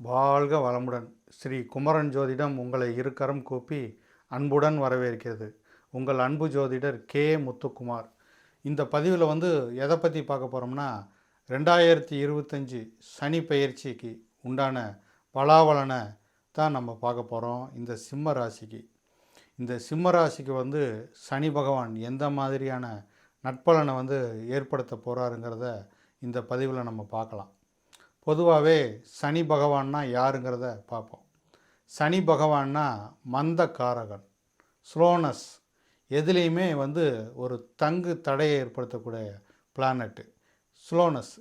வாழ்க வளமுடன். ஸ்ரீ குமரன் ஜோதிடம் உங்களை இருக்கரம் கூப்பி அன்புடன் வரவேற்கிறது. உங்கள் அன்பு ஜோதிடர் கே. முத்துக்குமார். இந்த பதிவில் வந்து எதை பற்றி பார்க்க போகிறோம்னா ரெண்டாயிரத்தி இருபத்தஞ்சி சனி பயிற்சிக்கு உண்டான பலாவலனை தான் நம்ம பார்க்க போகிறோம் இந்த சிம்ம ராசிக்கு. இந்த சிம்ம ராசிக்கு வந்து சனி பகவான் எந்த மாதிரியான நட்பலனை வந்து ஏற்படுத்த போகிறாருங்கிறத இந்த பதிவில் நம்ம பார்க்கலாம். பொதுவாகவே சனி பகவான்னா யாருங்கிறத பார்ப்போம். சனி பகவான்னா மந்த காரகன் ஸ்லோனஸ் எதுலேயுமே வந்து ஒரு தங்கு தடையை ஏற்படுத்தக்கூடிய பிளானட்டு ஸ்லோனஸ்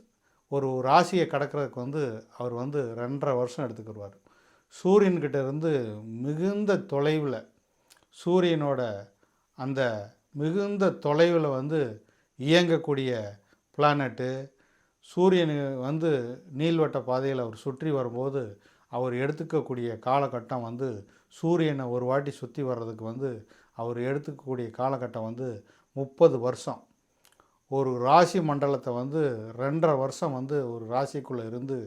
ஒரு ராசியை கடக்கிறதுக்கு வந்து அவர் வந்து ரெண்டரை வருஷம் எடுத்துக்கிடுவார். சூரியன்கிட்ட இருந்து மிகுந்த தொலைவில் சூரியனோட அந்த மிகுந்த தொலைவில் வந்து இயங்கக்கூடிய பிளானட்டு சூரியன் வந்து நீள்வட்ட பாதையில் அவர் சுற்றி வரும்போது அவர் எடுத்துக்கக்கூடிய காலகட்டம் வந்து சூரியனை ஒரு வாட்டி சுற்றி வர்றதுக்கு வந்து அவர் எடுத்துக்கக்கூடிய காலகட்டம் வந்து முப்பது வருஷம். ஒரு ராசி மண்டலத்தை வந்து ரெண்டரை வருஷம் வந்து ஒரு ராசிக்குள்ளே இருந்து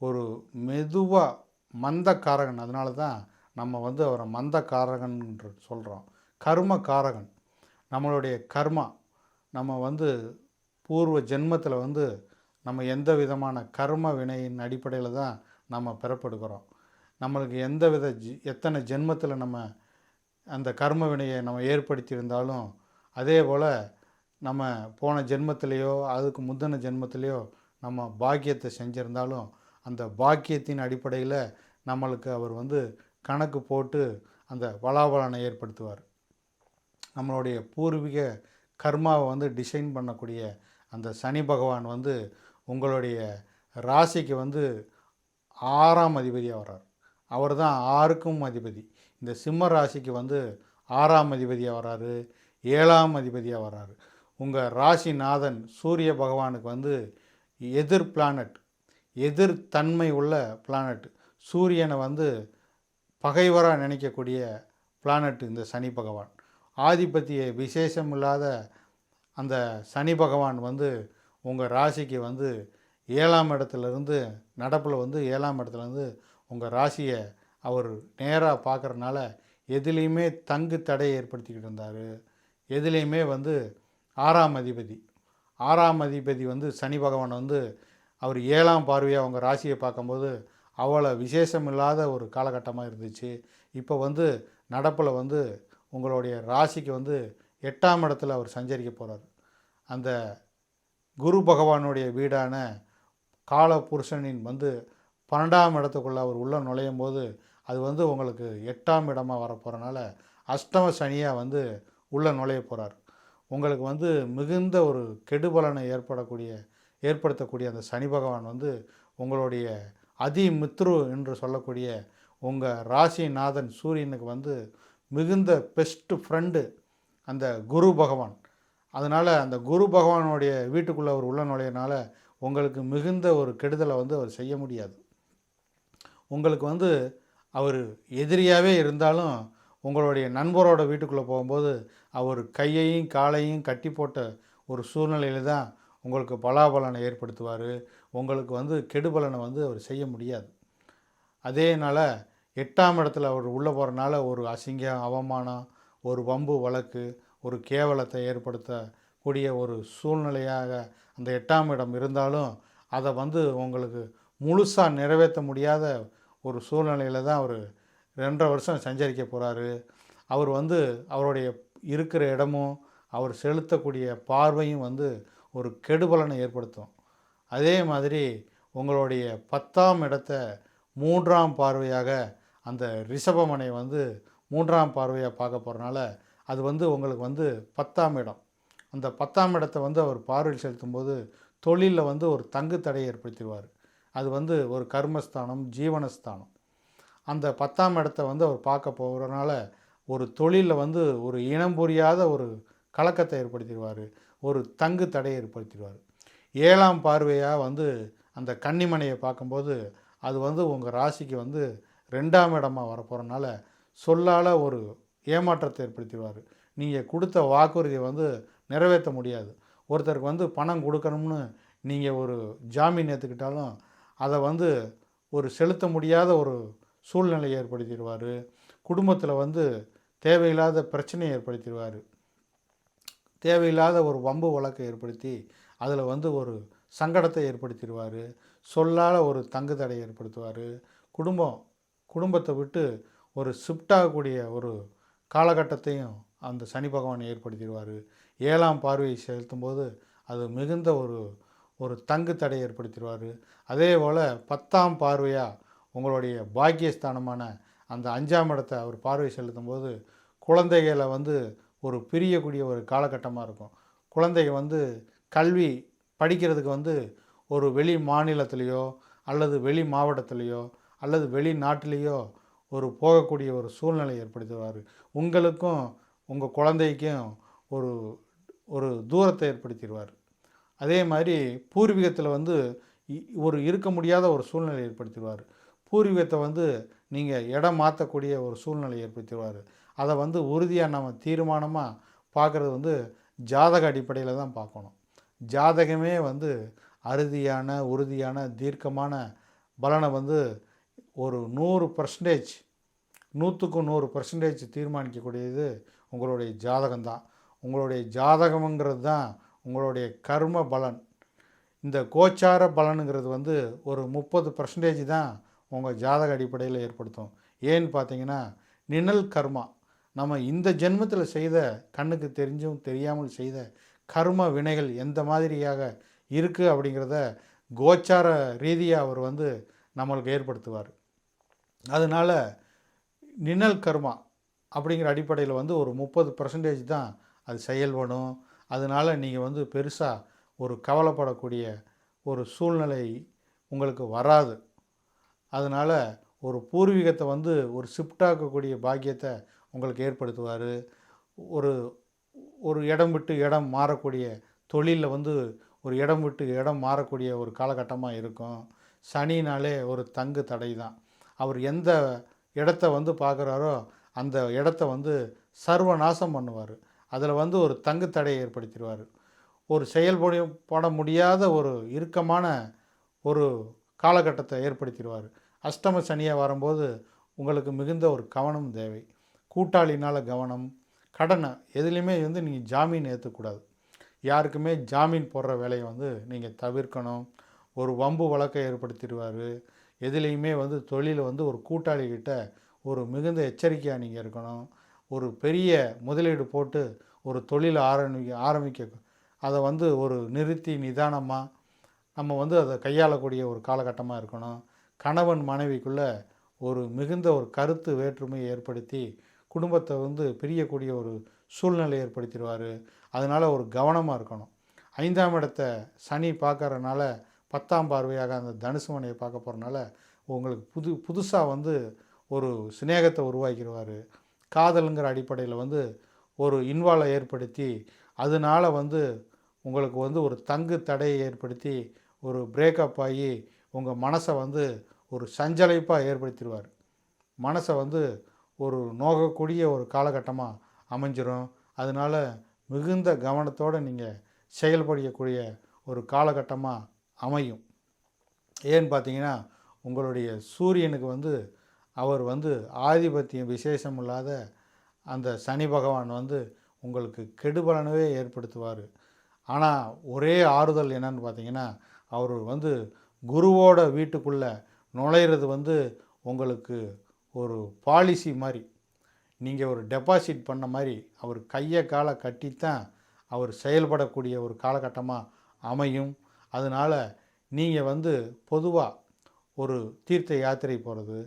ஒரு மெதுவாக மந்தக்காரகன். அதனால தான் நம்ம வந்து அவரை மந்தக்காரகன் சொல்கிறோம் கர்ம காரகன் நம்மளுடைய கர்மா நம்ம வந்து பூர்வ ஜென்மத்தில் வந்து நம்ம எந்த விதமான கர்ம வினையின் அடிப்படையில் தான் நம்ம பெறப்படுகிறோம். நம்மளுக்கு எந்த வித ஜி எத்தனை ஜென்மத்தில் நம்ம அந்த கர்ம வினையை நம்ம ஏற்படுத்தியிருந்தாலும் அதே போல் நம்ம போன ஜென்மத்திலேயோ அதுக்கு முந்தின ஜென்மத்திலேயோ நம்ம பாக்கியத்தை செஞ்சுருந்தாலும் அந்த பாக்கியத்தின் அடிப்படையில் நம்மளுக்கு அவர் வந்து கணக்கு போட்டு அந்த பலாபலனை ஏற்படுத்துவார். நம்மளுடைய பூர்வீக கர்மாவை வந்து டிசைன் பண்ணக்கூடிய அந்த சனி பகவான் வந்து உங்களுடைய ராசிக்கு வந்து ஆறாம் அதிபதியாக வர்றார். அவர் தான் ஆறுக்கும் அதிபதி. இந்த சிம்ம ராசிக்கு வந்து ஆறாம் அதிபதியாக வர்றாரு ஏழாம் அதிபதியாக வர்றாரு. உங்கள் ராசிநாதன் சூரிய பகவானுக்கு வந்து எதிர் பிளானட் எதிர் தன்மை உள்ள பிளானட் சூரியனை வந்து பகைவராக நினைக்கக்கூடிய பிளானட் இந்த சனி பகவான். ஆதிபத்திய விசேஷம் இல்லாத அந்த சனி பகவான் வந்து உங்கள் ராசிக்கு வந்து ஏழாம் இடத்துலேருந்து நடப்பில் வந்து ஏழாம் இடத்துலேருந்து உங்கள் ராசியை அவர் நேராக பார்க்குறனால எதுலேயுமே தங்கு தடையை ஏற்படுத்திக்கிட்டு இருந்தார். எதுலேயுமே வந்து ஆறாம் அதிபதி. ஆறாம் அதிபதி வந்து சனி பகவான் வந்து அவர் ஏழாம் பார்வையாக அவங்க ராசியை பார்க்கும்போது அவ்வளோ விசேஷம் இல்லாத ஒரு காலகட்டமாக இருந்துச்சு. இப்போ வந்து நடப்பில் வந்து உங்களுடைய ராசிக்கு வந்து எட்டாம் இடத்துல அவர் சஞ்சரிக்க போகிறார் அந்த குரு பகவானுடைய வீடான கால புருஷனின் வந்து பன்னெண்டாம் இடத்துக்குள்ளே அவர் உள்ளே நுழையும் போது அது வந்து உங்களுக்கு எட்டாம் இடமாக வரப்போகிறனால அஷ்டம சனியாக வந்து உள்ளே நுழைய போகிறார் உங்களுக்கு வந்து மிகுந்த ஒரு கெடுபலனை ஏற்படக்கூடிய ஏற்படுத்தக்கூடிய அந்த சனி பகவான் வந்து உங்களுடைய அதி மித்ரு என்று சொல்லக்கூடிய உங்கள் ராசிநாதன் சூரியனுக்கு வந்து மிகுந்த பெஸ்ட்டு ஃப்ரெண்டு அந்த குரு பகவான். அதனால் அந்த குரு பகவானுடைய வீட்டுக்குள்ளே அவர் உள்ள நுழையனால உங்களுக்கு மிகுந்த ஒரு கெடுதலை வந்து அவர் செய்ய முடியாது. உங்களுக்கு வந்து அவர் எதிரியாகவே இருந்தாலும் உங்களுடைய நண்பரோட வீட்டுக்குள்ளே போகும்போது அவர் கையையும் காலையும் கட்டி போட்ட ஒரு சூழ்நிலையில் தான் உங்களுக்கு பலாபலனை ஏற்படுத்துவார். உங்களுக்கு வந்து கெடுபலனை வந்து அவர் செய்ய முடியாது. அதேனால் எட்டாம் இடத்துல அவர் உள்ளே போகிறனால ஒரு அசிங்கம் அவமானம் ஒரு வம்பு வழக்கு ஒரு கேவலத்தை ஏற்படுத்தக்கூடிய ஒரு சூழ்நிலையாக அந்த எட்டாம் இடம் இருந்தாலும் அதை வந்து உங்களுக்கு முழுசாக நிறைவேற்ற முடியாத ஒரு சூழ்நிலையில் தான் அவர் ரெண்டரை வருஷம் சஞ்சரிக்க போகிறாரு அவர் வந்து அவருடைய இருக்கிற இடமும் அவர் செலுத்தக்கூடிய பார்வையும் வந்து ஒரு கெடுபலனை ஏற்படுத்தும். அதே மாதிரி உங்களுடைய பத்தாம் இடத்த மூன்றாம் பார்வையாக அந்த ரிஷபமனை வந்து மூன்றாம் பார்வையாக பார்க்க போகிறனால அது வந்து உங்களுக்கு வந்து பத்தாம் இடம். அந்த பத்தாம் இடத்தை வந்து அவர் பார்வையில் செலுத்தும்போது தொழிலில் வந்து ஒரு தங்கு தடையை ஏற்படுத்திடுவார். அது வந்து ஒரு கர்மஸ்தானம் ஜீவனஸ்தானம். அந்த பத்தாம் இடத்த வந்து அவர் பார்க்க போகிறனால ஒரு தொழிலில் வந்து ஒரு இனம் புரியாத ஒரு கலக்கத்தை ஏற்படுத்திடுவார். ஒரு தங்கு தடையை ஏற்படுத்திடுவார். ஏழாம் பார்வையாக வந்து அந்த கன்னிமனையை பார்க்கும்போது அது வந்து உங்கள் ராசிக்கு வந்து ரெண்டாம் இடமாக வரப்போகிறனால சொல்லால் ஒரு ஏமாற்றத்தை ஏற்படுத்திடுவார். நீங்கள் கொடுத்த வாக்குறுதியை வந்து நிறைவேற்ற முடியாது. ஒருத்தருக்கு வந்து பணம் கொடுக்கணும்னு நீங்கள் ஒரு ஜாமீன் ஏற்றுக்கிட்டாலும் அதை வந்து ஒரு செலுத்த முடியாத ஒரு சூழ்நிலையை ஏற்படுத்திடுவார். குடும்பத்தில் வந்து தேவையில்லாத பிரச்சனையை ஏற்படுத்திடுவார். தேவையில்லாத ஒரு வம்பு வழக்கை ஏற்படுத்தி அதில் வந்து ஒரு சங்கடத்தை ஏற்படுத்திடுவார். சொல்லால் ஒரு தங்கு தடை ஏற்படுத்துவார். குடும்பம் குடும்பத்தை விட்டு ஒரு ஷிஃப்டாகக்கூடிய ஒரு காலகட்டத்தையும் அந்த சனி பகவான் ஏற்படுத்திடுவார். ஏழாம் பார்வையை செலுத்தும் போது அது மிகுந்த ஒரு ஒரு தங்கு தடை ஏற்படுத்திடுவார். அதே போல் பத்தாம் பார்வையாக உங்களுடைய பாக்கியஸ்தானமான அந்த அஞ்சாம் இடத்தை அவர் பார்வை செலுத்தும் போது குழந்தைகளை வந்து ஒரு பிரியக்கூடிய ஒரு காலகட்டமாக இருக்கும். குழந்தைங்க வந்து கல்வி படிக்கிறதுக்கு வந்து ஒரு வெளி மாநிலத்திலேயோ அல்லது வெளி மாவட்டத்திலேயோ அல்லது வெளிநாட்டிலேயோ ஒரு போகக்கூடிய ஒரு சூழ்நிலை ஏற்படுத்துவார். உங்களுக்கும் உங்கள் குழந்தைக்கும் ஒரு ஒரு தூரத்தை ஏற்படுத்திடுவார். அதே மாதிரி பூர்வீகத்தில் வந்து இ- ஒரு இருக்க முடியாத ஒரு சூழ்நிலை ஏற்படுத்திடுவார். பூர்வீகத்தை வந்து நீங்கள் இடம் மாற்றக்கூடிய ஒரு சூழ்நிலை ஏற்படுத்திடுவார். அதை வந்து உறுதியாக நம்ம தீர்மானமாக பார்க்குறது வந்து ஜாதக அடிப்படையில் தான் பார்க்கணும். ஜாதகமே வந்து அறுதியான உறுதியான தீர்க்கமான பலனை வந்து ஒரு நூறு பர்சன்டேஜ் நூற்றுக்கு நூறு பர்சன்டேஜ் தீர்மானிக்கக்கூடியது உங்களுடைய ஜாதகம்தான். உங்களுடைய ஜாதகம்ங்கிறது தான் உங்களுடைய கர்ம பலன். இந்த கோச்சார பலனுங்கிறது வந்து ஒரு முப்பது பர்சன்டேஜ் தான் உங்கள் ஜாதக அடிப்படையில் ஏற்படுத்தும். ஏன்னு பார்த்தீங்கன்னா நிழல் கர்மா. நம்ம இந்த ஜென்மத்தில் செய்த கண்ணுக்கு தெரிஞ்சும் தெரியாமல் செய்த கர்ம வினைகள் எந்த மாதிரியாக இருக்குது அப்படிங்கிறத கோச்சார ரீதியாக அவர் வந்து நம்மளுக்கு ஏற்படுத்துவார். அதனால் நிழல் கர்மா அப்படிங்கிற அடிப்படையில் வந்து ஒரு முப்பது பர்சன்டேஜ் தான் அது செயல்படும். அதனால் நீங்கள் வந்து பெருசாக ஒரு கவலைப்படக்கூடிய ஒரு சூழ்நிலை உங்களுக்கு வராது. அதனால் ஒரு பூர்வீகத்தை வந்து ஒரு ஷிஃப்டாக்கக்கூடிய பாக்கியத்தை உங்களுக்கு ஏற்படுத்துவார். ஒரு ஒரு இடம் விட்டு இடம் மாறக்கூடிய தொழிலில் வந்து ஒரு இடம் விட்டு இடம் மாறக்கூடிய ஒரு காலகட்டமாக இருக்கும். சனினாலே ஒரு தங்கு தடை தான் அவர் எந்த இடத்த வந்து பார்க்குறாரோ அந்த இடத்த வந்து சர்வநாசம் பண்ணுவார். அதில் வந்து ஒரு தங்கு தடையை ஏற்படுத்திடுவார். ஒரு செயல்பட பட முடியாத ஒரு இறுக்கமான ஒரு காலகட்டத்தை ஏற்படுத்திடுவார். அஷ்டம சனியாக வரும்போது உங்களுக்கு மிகுந்த ஒரு கவனம் தேவை. கூட்டாளினால் கவனம் கடனை எதுலேயுமே வந்து நீங்கள் ஜாமீன் ஏற்றக்கூடாது யாருக்குமே ஜாமீன் போடுற வேலையை வந்து நீங்கள் தவிர்க்கணும். ஒரு வம்பு வழக்கை ஏற்படுத்திடுவார். எதுலேயுமே வந்து தொழில் வந்து ஒரு கூட்டாளிகிட்ட ஒரு மிகுந்த எச்சரிக்கையாக நீங்கள் இருக்கணும். ஒரு பெரிய முதலீடு போட்டு ஒரு தொழில் ஆரம்பி ஆரம்பிக்க அதை வந்து ஒரு நிறுத்தி நிதானமாக நம்ம வந்து அதை கையாளக்கூடிய ஒரு காலகட்டமாக இருக்கணும். கணவன் மனைவிக்குள்ளே ஒரு மிகுந்த ஒரு கருத்து வேற்றுமையை ஏற்படுத்தி குடும்பத்தை வந்து பிரியக்கூடிய ஒரு சூழ்நிலை ஏற்படுத்திடுவார். அதனால் ஒரு கவனமாக இருக்கணும். ஐந்தாம் இடத்தை சனி பார்க்கறனால பத்தாம் பார்வையாக அந்த தனுசுமனையை பார்க்க போகிறனால உங்களுக்கு புது புதுசாக வந்து ஒரு சிநேகத்தை உருவாக்கிடுவார். காதலுங்கிற அடிப்படையில் வந்து ஒரு இன்வால்வை ஏற்படுத்தி அதனால் வந்து உங்களுக்கு வந்து ஒரு தங்கு தடையை ஏற்படுத்தி ஒரு பிரேக்கப் ஆகி உங்கள் மனசை வந்து ஒரு சஞ்சலைப்பாக ஏற்படுத்திடுவார். மனசை வந்து ஒரு நோகக்கூடிய ஒரு காலகட்டமாக அமைஞ்சிரும். அதனால் மிகுந்த கவனத்தோடு நீங்கள் செயல்படக்கூடிய ஒரு காலகட்டமாக அமையும். ஏன்னு பார்த்தீங்கன்னா உங்களுடைய சூரியனுக்கு வந்து அவர் வந்து ஆதிபத்தியம் விசேஷம் இல்லாத அந்த சனி பகவான் வந்து உங்களுக்கு கெடுபலனவே ஏற்படுத்துவார். ஆனால் ஒரே ஆறுதல் என்னன்னு பார்த்தீங்கன்னா அவர் வந்து குருவோட வீட்டுக்குள்ளே நுழையிறது வந்து உங்களுக்கு ஒரு பாலிசி மாதிரி. நீங்கள் ஒரு டெபாசிட் பண்ண மாதிரி அவர் கையை காலை கட்டித்தான் அவர் செயல்படக்கூடிய ஒரு காலகட்டமாக அமையும். அதனால் நீங்கள் வந்து பொதுவாக ஒரு தீர்த்த யாத்திரை போகிறது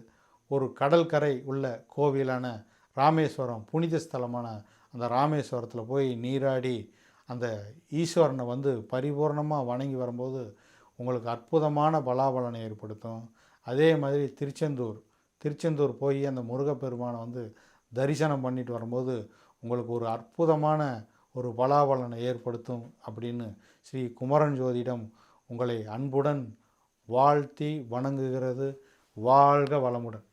ஒரு கடற்கரை உள்ள கோவிலான ராமேஸ்வரம் புனித ஸ்தலமான அந்த ராமேஸ்வரத்தில் போய் நீராடி அந்த ஈஸ்வரனை வந்து பரிபூர்ணமாக வணங்கி வரும்போது உங்களுக்கு அற்புதமான பலாபலனை ஏற்படுத்தும். அதே மாதிரி திருச்செந்தூர் திருச்செந்தூர் போய் அந்த முருகப்பெருமானை வந்து தரிசனம் பண்ணிட்டு வரும்போது உங்களுக்கு ஒரு அற்புதமான ஒரு பலாபலனை ஏற்படுத்தும் அப்படின்னு ஸ்ரீ குமரன் ஜோதிடம் உங்களை அன்புடன் வாழ்த்தி வணங்குகிறது. வாழ்க வளமுடன்.